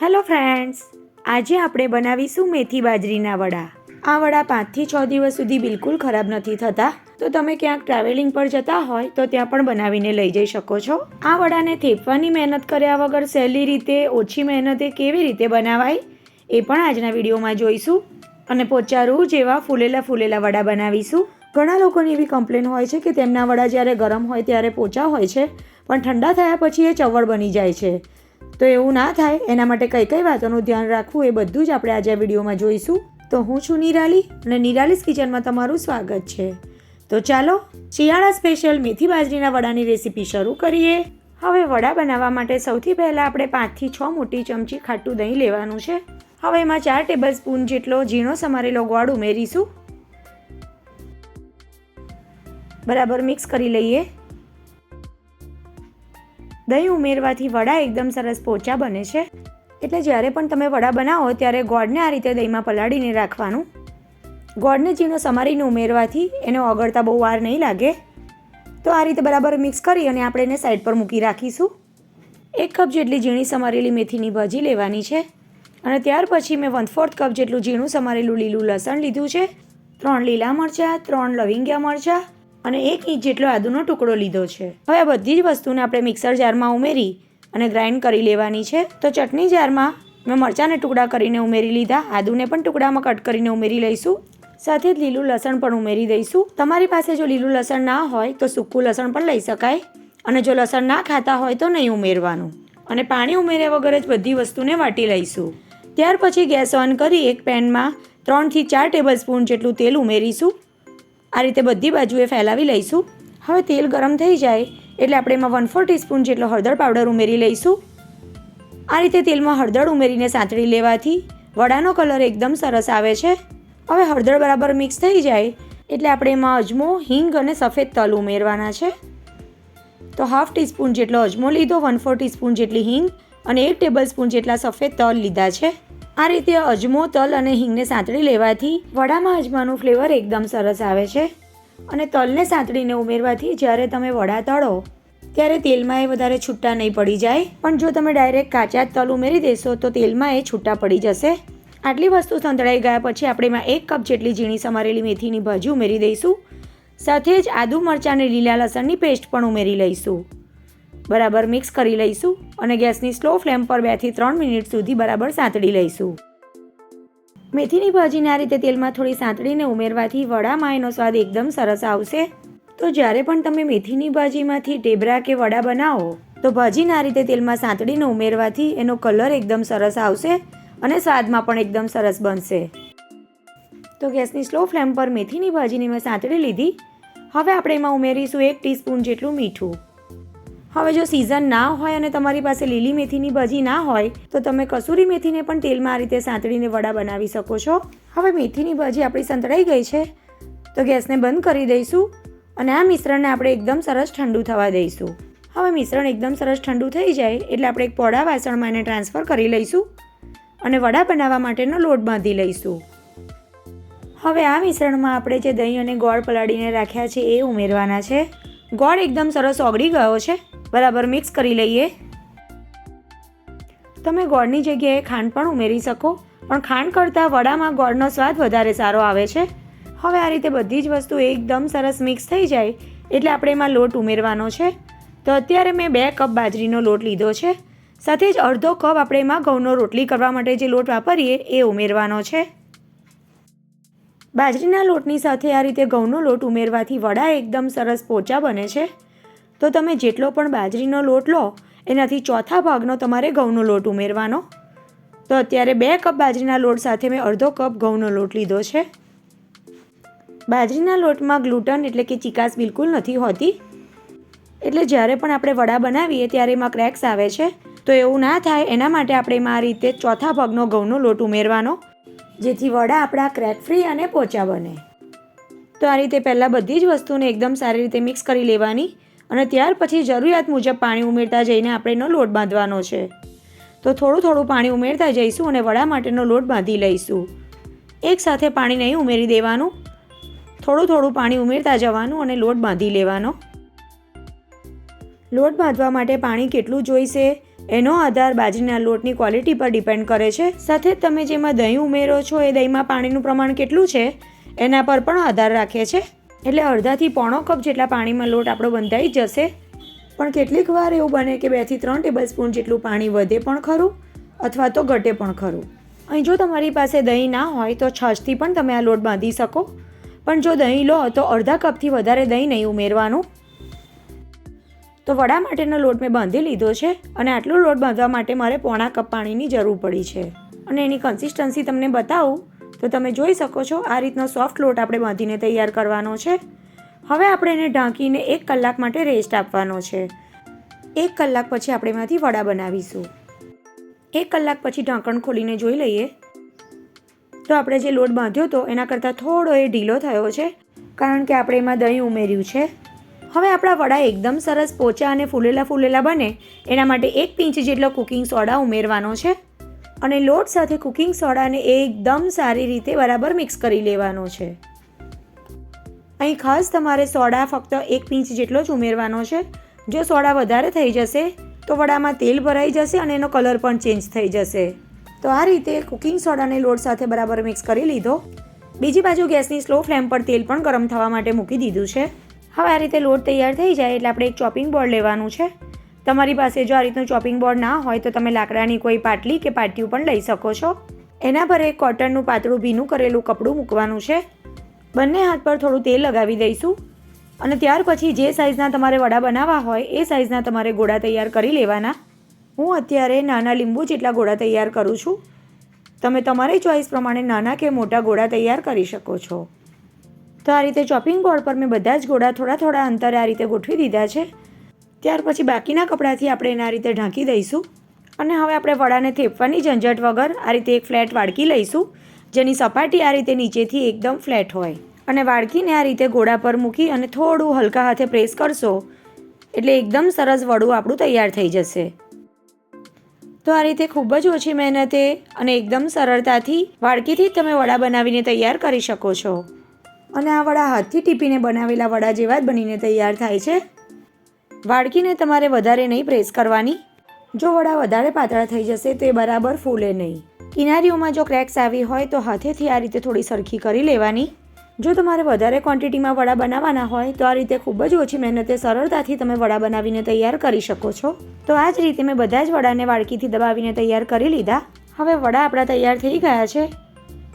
Hello friends આજે આપણે બનાવીશું મેથી બાજરીના વડા. આ વડા પાંચથી છ દિવસ સુધી બિલકુલ ખરાબ નથી થતા. તો તમે ક્યાંક ટ્રાવેલિંગ પર જતા હોય, તો ત્યાં પણ બનાવીને લઈ જઈ શકો છો. આ વડાને થેપવાની મહેનત કર્યા વગર સહેલી રીતે, ઓછી મહેનતે કેવી રીતે બનાવાય, એ પણ આજના વિડીયોમાં જોઈશું. અને પોચારું જેવા ફૂલેલા ફૂલેલા વડા બનાવીશું. ઘણા લોકોની એવી કમ્પ્લેન હોય છે કે તેમના વડા જ્યારે ગરમ હોય ત્યારે પોચા હોય છે, પણ ઠંડા થયા પછી એ ચવળ બની જાય છે. તો એવું ના થાય, એના માટે કઈ કઈ વાતોનું ધ્યાન રાખવું એ બધું જ આપણે આજે આ વિડીયોમાં જોઈશું. તો હું છું નિરાલી અને નિરાલીસ કિચનમાં તમારું સ્વાગત છે. તો ચાલો, શિયાળા સ્પેશિયલ મેથી બાજરીના વડાની રેસીપી શરૂ કરીએ. હવે વડા બનાવવા માટે સૌથી પહેલાં આપણે પાંચથી છ મોટી ચમચી ખાટું દહીં લેવાનું છે. હવે એમાં ચાર ટેબલ સ્પૂન જેટલો ઝીણો સમારેલો ગોળ ઉમેરીશું. બરાબર મિક્સ કરી લઈએ. દહીં ઉમેરવાથી વડા એકદમ સરસ પોચા બને છે. એટલે જ્યારે પણ તમે વડા બનાવો ત્યારે ગોળને આ રીતે દહીંમાં પલાળીને રાખવાનું. ગોળને ઝીણો સમારીને ઉમેરવાથી એને ઓગળતા બહુ વાર નહીં લાગે. તો આ રીતે બરાબર મિક્સ કરી અને આપણે એને સાઈડ પર મૂકી રાખીશું. એક કપ જેટલી ઝીણી સમારેલી મેથીની ભાજી લેવાની છે. અને ત્યાર પછી મેં વન ફોર્થ કપ જેટલું ઝીણું સમારેલું લીલું લસણ લીધું છે. ત્રણ લીલા મરચાં, ત્રણ લવિંગ્યા મરચાં અને એક ઇંચ જેટલો આદુનો ટુકડો લીધો છે. હવે આ બધી જ વસ્તુને આપણે મિક્સર જારમાં ઉમેરી અને ગ્રાઇન્ડ કરી લેવાની છે. તો ચટણી જારમાં મેં મરચાંને ટુકડા કરીને ઉમેરી લીધા. આદુને પણ ટુકડામાં કટ કરીને ઉમેરી લઈશું. સાથે જ લીલું લસણ પણ ઉમેરી દઈશું. તમારી પાસે જો લીલું લસણ ના હોય તો સૂકું લસણ પણ લઈ શકાય. અને જો લસણ ના ખાતા હોય તો નહીં ઉમેરવાનું. અને પાણી ઉમેર્યા વગર જ બધી વસ્તુને વાટી લઈશું. ત્યાર પછી ગેસ ઓન કરી એક પેનમાં ત્રણથી ચાર ટેબલ સ્પૂન જેટલું તેલ ઉમેરીશું. આ રીતે બધી બાજુએ ફેલાવી લઈશું. હવે તેલ ગરમ થઈ જાય એટલે આપણે એમાં વન ફોર ટીસ્પૂન જેટલો હળદર પાવડર ઉમેરી લઈશું. આ રીતે તેલમાં હળદર ઉમેરીને સાંતળી લેવાથી વડાનો કલર એકદમ સરસ આવે છે. હવે હળદર બરાબર મિક્સ થઈ જાય એટલે આપણે એમાં અજમો, હિંગ અને સફેદ તલ ઉમેરવાના છે. તો હાફ ટીસ્પૂન જેટલો અજમો લીધો વન ફોર ટીસ્પૂન જેટલી હિંગ અને એક ટેબલ સ્પૂન જેટલા સફેદ તલ લીધા છે. આ રીતે અજમો, તલ અને હિંગને સાંતળી લેવાથી વડામાં અજમાનું ફ્લેવર એકદમ સરસ આવે છે. અને તલને સાંતળીને ઉમેરવાથી જ્યારે તમે વડા તળો, ત્યારે તેલમાં એ વધારે છૂટા નહીં પડી જાય. પણ જો તમે ડાયરેક્ટ કાચા તલ ઉમેરી દેશો, તો તેલમાં એ છૂટા પડી જશે. આટલી વસ્તુ સંતળાઈ ગયા પછી આપણે એમાં એક કપ જેટલી ઝીણી સમારેલી મેથીની ભાજી ઉમેરી દઈશું. સાથે જ આદુ મરચાં અને લીલા લસણની પેસ્ટ પણ ઉમેરી લઈશું. બરાબર મિક્સ કરી લઈશું અને ગેસની સ્લો ફ્લેમ પર બેથી ત્રણ મિનિટ સુધી બરાબર સાંતળી લઈશું. મેથીની ભાજીને આ રીતે તેલમાં થોડી સાંતળીને ઉમેરવાથી વડામાં એનો સ્વાદ એકદમ સરસ આવશે. તો જ્યારે પણ તમે મેથીની ભાજીમાંથી ટેબરા કે વડા બનાવો, તો ભાજીને આ રીતે તેલમાં સાંતળીને ઉમેરવાથી એનો કલર એકદમ સરસ આવશે અને સ્વાદમાં પણ એકદમ સરસ બનશે. તો ગેસની સ્લો ફ્લેમ પર મેથીની ભાજીની મેં સાંતળી લીધી. હવે આપણે એમાં ઉમેરીશું એક ટીસ્પૂન જેટલું મીઠું. હવે જો સિઝન ના હોય અને તમારી પાસે લીલી મેથીની ભાજી ના હોય, તો તમે કસૂરી મેથીને પણ તેલમાં આ રીતે સાંતળીને વડા બનાવી શકો છો. હવે મેથીની ભાજી આપણી સંતળાઈ ગઈ છે, તો ગેસને બંધ કરી દઈશું અને આ મિશ્રણને આપણે એકદમ સરસ ઠંડુ થવા દઈશું. હવે મિશ્રણ એકદમ સરસ ઠંડુ થઈ જાય, એટલે આપણે એક પોડા વાસણમાં એને ટ્રાન્સફર કરી લઈશું અને વડા બનાવવા માટેનો લોટ બાંધી લઈશું. હવે આ મિશ્રણમાં આપણે જે દહીં અને ગોળ પલાળીને રાખ્યા છે એ ઉમેરવાના છે. ગોળ એકદમ સરસ ઓગળી ગયો છે. બરાબર મિક્સ કરી લઈએ. તમે ગોળની જગ્યાએ ખાંડ પણ ઉમેરી શકો, પણ ખાંડ કરતાં વડામાં ગોળનો સ્વાદ વધારે સારો આવે છે. હવે આ રીતે બધી જ વસ્તુ એકદમ સરસ મિક્સ થઈ જાય, એટલે આપણે એમાં લોટ ઉમેરવાનો છે. તો અત્યારે મેં બે કપ બાજરીનો લોટ લીધો છે. સાથે જ અડધો કપ આપણે એમાં ઘઉંનો રોટલી કરવા માટે જે લોટ વાપરીએ એ ઉમેરવાનો છે. બાજરીના લોટની સાથે આ રીતે ઘઉંનો લોટ ઉમેરવાથી વડા એકદમ સરસ પોચા બને છે. તો તમે જેટલો પણ બાજરીનો લોટ લો, એનાથી ચોથા ભાગનો તમારે ઘઉંનો લોટ ઉમેરવાનો. તો અત્યારે બે કપ બાજરીના લોટ સાથે મેં અડધો કપ ઘઉંનો લોટ લીધો છે. બાજરીના લોટમાં ગ્લુટન એટલે કે ચિકાસ બિલકુલ નથી હોતી. એટલે જ્યારે પણ આપણે વડા બનાવીએ ત્યારે એમાં ક્રેક્સ આવે છે. તો એવું ના થાય, એના માટે આપણે એમાં આ રીતે ચોથા ભાગનો ઘઉંનો લોટ ઉમેરવાનો, જેથી વડા આપણા ક્રેક ફ્રી અને પોચા બને. તો આ રીતે પહેલાં બધી જ વસ્તુને એકદમ સારી રીતે મિક્સ કરી લેવાની. અને ત્યાર પછી જરૂરિયાત મુજબ પાણી ઉમેરતા જઈને આપણે એનો લોટ બાંધવાનો છે. તો થોડું થોડું પાણી ઉમેરતા જઈશું અને વડા માટેનો લોટ બાંધી લઈશું. એકસાથે પાણી નહીં ઉમેરી દેવાનું. થોડું થોડું પાણી ઉમેરતા જવાનું અને લોટ બાંધી લેવાનો. લોટ બાંધવા માટે પાણી કેટલું જોઈશે? એનો આધાર બાજરીના લોટની ક્વોલિટી પર ડિપેન્ડ કરે છે. સાથે તમે જેમાં દહીં ઉમેરો છો એ દહીંમાં પાણીનું પ્રમાણ કેટલું છે? એના પર પણ આધાર રાખે છે. એટલે અડધાથી પોણો કપ જેટલા પાણીમાં લોટ આપણો બંધાઈ જશે. પણ કેટલીક વાર એવું બને કે બેથી ત્રણ ટેબલ સ્પૂન જેટલું પાણી વધે પણ ખરું, અથવા તો ઘટે પણ ખરું. અહીં જો તમારી પાસે દહીં ના હોય તો છાશથી પણ તમે આ લોટ બાંધી શકો. પણ જો દહીં લો તો અડધા કપથી વધારે દહીં નહીં ઉમેરવાનું. તો વડા માટેનો લોટ મેં બાંધી લીધો છે અને આટલો લોટ બાંધવા માટે મારે પોણા કપ પાણીની જરૂર પડી છે. અને એની કન્સિસ્ટન્સી તમને બતાવું તો તમે જોઈ શકો છો, આ રીતનો સોફ્ટ લોટ આપણે બાંધીને તૈયાર કરવાનો છે. હવે આપણે એને ઢાંકીને એક કલાક માટે રેસ્ટ આપવાનો છે. એક કલાક પછી આપણે એમાંથી વડા બનાવીશું. એક કલાક પછી ઢાંકણ ખોલીને જોઈ લઈએ. તો આપણે જે લોટ બાંધ્યો હતો એના કરતાં થોડો એ ઢીલો થયો છે, કારણ કે આપણે એમાં દહીં ઉમેર્યું છે. હવે આપણા વડા એકદમ સરસ પોચા અને ફૂલેલા ફૂલેલા બને. એના માટે એક પિંચ જેટલો કુકિંગ સોડા ઉમેરવાનો છે. અને લોટ સાથે કુકિંગ સોડાને એકદમ સારી રીતે બરાબર મિક્સ કરી લેવાનો છે. અહીં ખાસ તમારે સોડા ફક્ત એક પીંચ જેટલો જ ઉમેરવાનો છે. જો સોડા વધારે થઈ જશે, તો વડામાં તેલ ભરાઈ જશે અને એનો કલર પણ ચેન્જ થઈ જશે. તો આ રીતે કુકિંગ સોડાને લોટ સાથે બરાબર મિક્સ કરી લીધો. બીજી બાજુ ગેસની સ્લો ફ્લેમ પર તેલ પણ ગરમ થવા માટે મૂકી દીધું છે. હવે આ રીતે લોટ તૈયાર થઈ જાય એટલે આપણે એક ચોપિંગ બોર્ડ લેવાનું છે. તમારી પાસે જો આ રીતનું ચોપિંગ બોર્ડ ના હોય તો તમે લાકડાની કોઈ પાટલી કે પાટિયું પણ લઈ શકો છો. એના પર એક કોટનનું પાતળું ભીનું કરેલું કપડું મૂકવાનું છે. બંને હાથ પર થોડું તેલ લગાવી દઈશું. અને ત્યાર પછી જે સાઇઝના તમારે વડા બનાવવા હોય એ સાઇઝના તમારે ગોળા તૈયાર કરી લેવાના. હું અત્યારે નાના લીંબુ જેટલા ગોળા તૈયાર કરું છું. તમે તમારી ચોઈસ પ્રમાણે નાના કે મોટા ગોળા તૈયાર કરી શકો છો. તો આ રીતે ચોપિંગ બોર્ડ પર મેં બધા જ ગોળા થોડા થોડા અંતરે આ રીતે ગોઠવી દીધા છે. ત્યાર પછી બાકીના કપડાથી આપણે એના રીતે ઢાંકી દઈશું. અને હવે આપણે વડાને થેપવાની ઝંઝટ વગર આ રીતે એક ફ્લેટ વાડકી લઈશું, જેની સપાટી આ રીતે નીચેથી એકદમ ફ્લેટ હોય. અને વાડકીને આ રીતે ઘોડા પર મૂકી અને થોડું હલકા હાથે પ્રેસ કરશો, એટલે એકદમ સરસ વડું આપણું તૈયાર થઈ જશે. તો આ રીતે ખૂબ જ ઓછી મહેનતે અને એકદમ સરળતાથી વાડકીથી તમે વડા બનાવીને તૈયાર કરી શકો છો. અને આ વડા હાથથી ટીપીને બનાવેલા વડા જેવા જ બનીને તૈયાર થાય છે. વાડકીને તમારે વધારે નહીં પ્રેસ કરવાની? જો વડા વધારે પાતળા થઈ જશે, તો એ બરાબર ફૂલે નહીં. કિનારીઓમાં જો ક્રેક્સ આવી હોય, તો હાથેથી આ રીતે થોડી સરખી કરી લેવાની. જો તમારે વધારે ક્વોન્ટિટીમાં વડા બનાવવાના હોય, તો આ રીતે ખૂબ જ ઓછી મહેનતે સરળતાથી તમે વડા બનાવીને તૈયાર કરી શકો છો. તો આ જ રીતે મેં બધા જ વડાને વાડકીથી દબાવીને તૈયાર કરી લીધા. હવે વડા આપણા તૈયાર થઈ ગયા છે.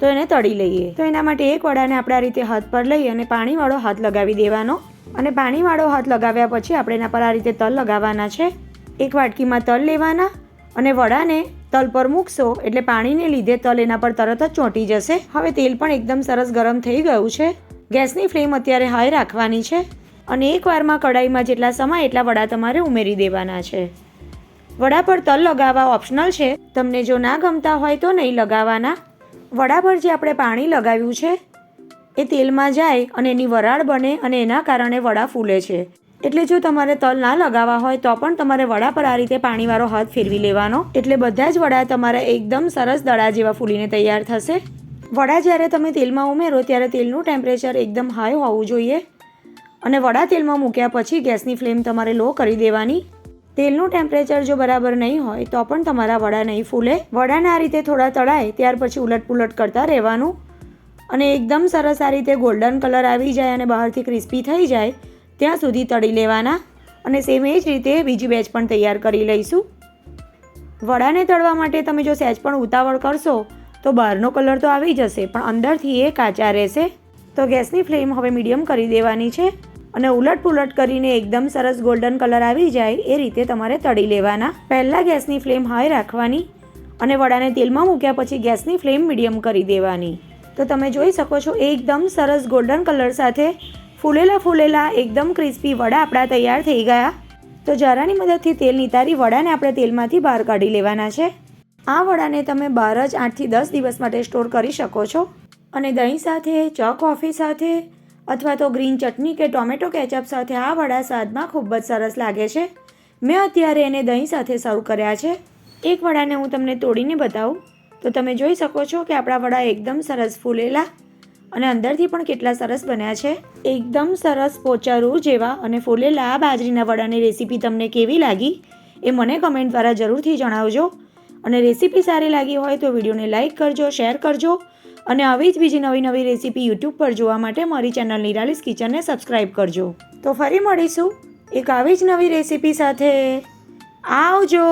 તો એને તળી લઈએ. તો એના માટે એક વડાને આપણે આ રીતે હાથ પર લઈ અને પાણીવાળો હાથ લગાવી દેવાનો. અને પાણીવાળો હાથ લગાવ્યા પછી આપણે એના પર આ રીતે તલ લગાવવાના છે. એક વાટકીમાં તલ લેવાના અને વડાને તલ પર મૂકશો એટલે પાણીને લીધે તલ એના પર તરત જ ચોંટી જશે. હવે તેલ પણ એકદમ સરસ ગરમ થઈ ગયું છે. ગેસની ફ્લેમ અત્યારે હાઈ રાખવાની છે અને એકવારમાં કડાઈમાં જેટલા સમય એટલા વડા તમારે ઉમેરી દેવાના છે. વડા પર તલ લગાવવા ઓપ્શનલ છે. તમને જો ના ગમતા હોય તો નહીં લગાવવાના. વડા પર જે આપણે પાણી લગાવ્યું છે એ તેલમાં જાય અને એની વરાળ બને અને એના કારણે વડા ફૂલે છે. એટલે જો તમારે તલ ના લગાવવા હોય તો પણ તમારે વડા પર આ રીતે પાણીવાળો હાથ ફેરવી લેવાનો. એટલે બધા જ વડા તમારા એકદમ સરસ દડા જેવા ફૂલીને તૈયાર થશે. વડા જ્યારે તમે તેલમાં ઉમેરો ત્યારે તેલનું ટેમ્પરેચર એકદમ હાઈ હોવું જોઈએ. અને વડા તેલમાં મૂક્યા પછી ગેસની ફ્લેમ તમારે લો કરી દેવાની. તેલનું ટેમ્પરેચર જો બરાબર નહીં હોય તો પણ તમારા વડા નહીં ફૂલે. વડાને આ રીતે થોડા તળાય, ત્યાર પછી ઉલટપુલટ કરતા રહેવાનું. અને એકદમ સરસ આ રીતે ગોલ્ડન કલર આવી જાય અને બહારથી ક્રિસ્પી થઈ જાય, ત્યાં સુધી તળી લેવાના. અને સેમ એ જ રીતે બીજી બેચ પણ તૈયાર કરી લઈશું. વડાને તળવા માટે તમે જો સહેજ પણ ઉતાવળ કરશો, તો બહારનો કલર તો આવી જશે, પણ અંદરથી એ કાચા રહેશે. તો ગેસની ફ્લેમ હવે મીડિયમ કરી દેવાની છે અને ઉલટ પુલટ કરીને એકદમ સરસ ગોલ્ડન કલર આવી જાય, એ રીતે તમારે તળી લેવાના. પહેલાં ગેસની ફ્લેમ હાઈ રાખવાની અને વડાને તેલમાં મૂક્યા પછી ગેસની ફ્લેમ મીડિયમ કરી દેવાની. તો તમે જોઈ શકો છો, એકદમ સરસ ગોલ્ડન કલર સાથે ફૂલેલા ફૂલેલા, એકદમ ક્રિસ્પી વડા આપણા તૈયાર થઈ ગયા. તો જારાની મદદથી તેલ નિતારી વડાને આપણે તેલમાંથી બહાર કાઢી લેવાના છે. આ વડાને તમે બહાર જ આઠથી દસ દિવસ માટે સ્ટોર કરી શકો છો. અને દહીં સાથે, ચ કોફી સાથે અથવા તો ગ્રીન ચટણી કે ટોમેટો કેચઅપ સાથે આ વડા સ્વાદમાં ખૂબ જ સરસ લાગે છે. મેં અત્યારે એને દહીં સાથે સર્વ કર્યા છે. એક વડાને હું તમને તોડીને બતાવું. તો તમે જોઈ શકો છો કે આપણા વડા એકદમ સરસ ફૂલેલા અને અંદરથી પણ કેટલા સરસ બન્યા છે. એકદમ સરસ પોચા જેવા અને ફૂલેલા આ બાજરીના વડાની રેસીપી તમને કેવી લાગી એ મને કમેન્ટ દ્વારા જરૂરથી જણાવજો. અને રેસીપી સારી લાગી હોય તો વિડીયોને લાઇક કરજો, શેર કરજો અને આવી જ બીજી નવી નવી રેસીપી યુટ્યુબ પર જોવા માટે મારી ચેનલ નિરાલીસ કિચનને સબસ્ક્રાઈબ કરજો. તો ફરી મળીશું એક આવી જ નવી રેસીપી સાથે. આવજો!